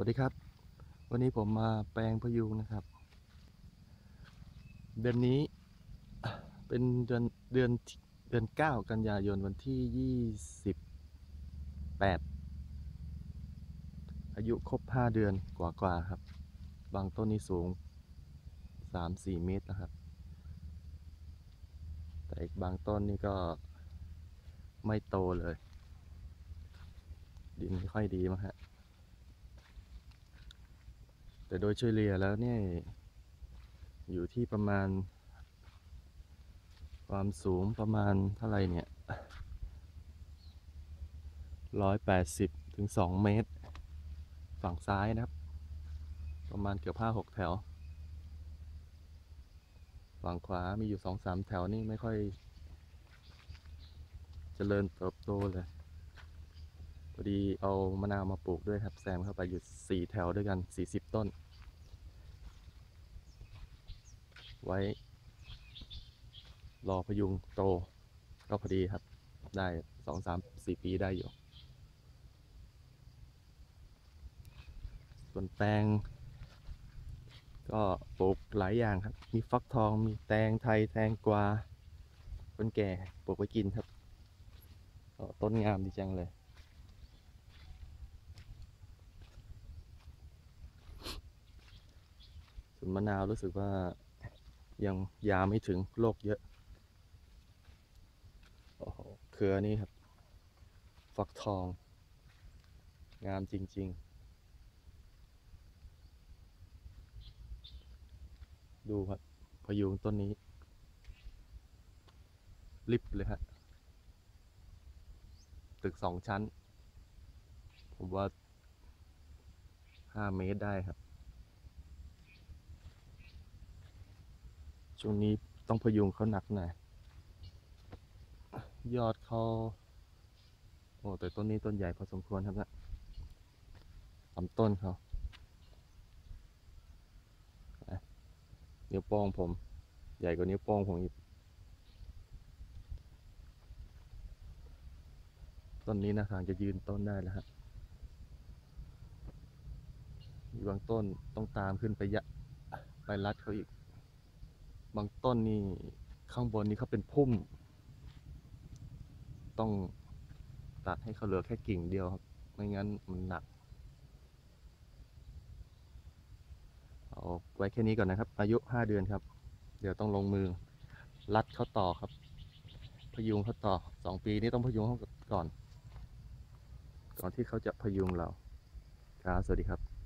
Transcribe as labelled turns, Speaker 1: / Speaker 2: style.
Speaker 1: วัสดีครับ วันนี้ผมมาแปลงพยุงนะครับ เดือนนี้เป็นเดือนเดือนเดือนเก้ากันยายนวันที่ยี่สิบแปดอายุครบห้าเดือนกว่ากว่าๆครับ บางต้นนี้สูงสามสี่เมตรนะครับ แต่อีกบางต้นนี่ก็ไม่โตเลย ดินไม่ค่อยดีมั้งฮะ แต่โดยเฉลี่ยแล้วเนี่ยอยู่ที่ประมาณ ความสูงประมาณเท่าไรเนี่ยร้อยแปดสิบถึงสองเมตร ฝั่งซ้ายนะครับ ประมาณเกือบห้าหกแถว ฝั่งขวามีอยู่สองสามแถวนี่ไม่ค่อยเจริญเติบโตเลย พอดีเอามะนาวมาปลูกด้วยครับแซมเข้าไปอยู่สี่แถวด้วยกันสี่สิบต้น ไว้ รอพยุงโตก็พอดีครับ ได้สองสามสี่ปีได้อยู่ ส่วนแตงก็ปลูกหลายอย่างครับ มีฟักทอง มีแตงไทย แตงกวา คนแก่ปลูกไว้กินครับ ต้นงามดีจังเลย ส่วน มะนาวรู้สึกว่ายังยาไม่ถึงโรคเยอะโอ้โหเครือนี่ครับ ฟักทอง งามจริง ๆ ดูครับพยุงต้นนี้ริบเลยฮะตึกสองชั้น ผมว่าห้าเมตรได้ครับ ช่วงนี้ต้องพยุงเขาหนักหน่อยยอดเขาโอ้แต่ต้นนี้ต้นใหญ่พอสมควรครับนะลำต้นเขาอะนิ้วโป้งผม ใหญ่กว่านิ้วโป้งผมอีกต้นนี้นะทางจะยืนต้นได้แล้วฮะมีบางต้นต้องตามขึ้นไปยะไปรัดเขาอีก บางต้นนี่ข้างบนนี่เขาเป็นพุ่ม ต้องตัดให้เขาเหลือแค่กิ่งเดียวครับ ไม่งั้นมันหนัก เอาไว้แค่นี้ก่อนนะครับ อายุห้าเดือนครับ เดี๋ยวต้องลงมือรัดเขาต่อครับ พยุงเขาต่อสองปีนี้ต้องพยุงเขาก่อน ก่อนที่เขาจะพยุงเราครับสวัสดีครับ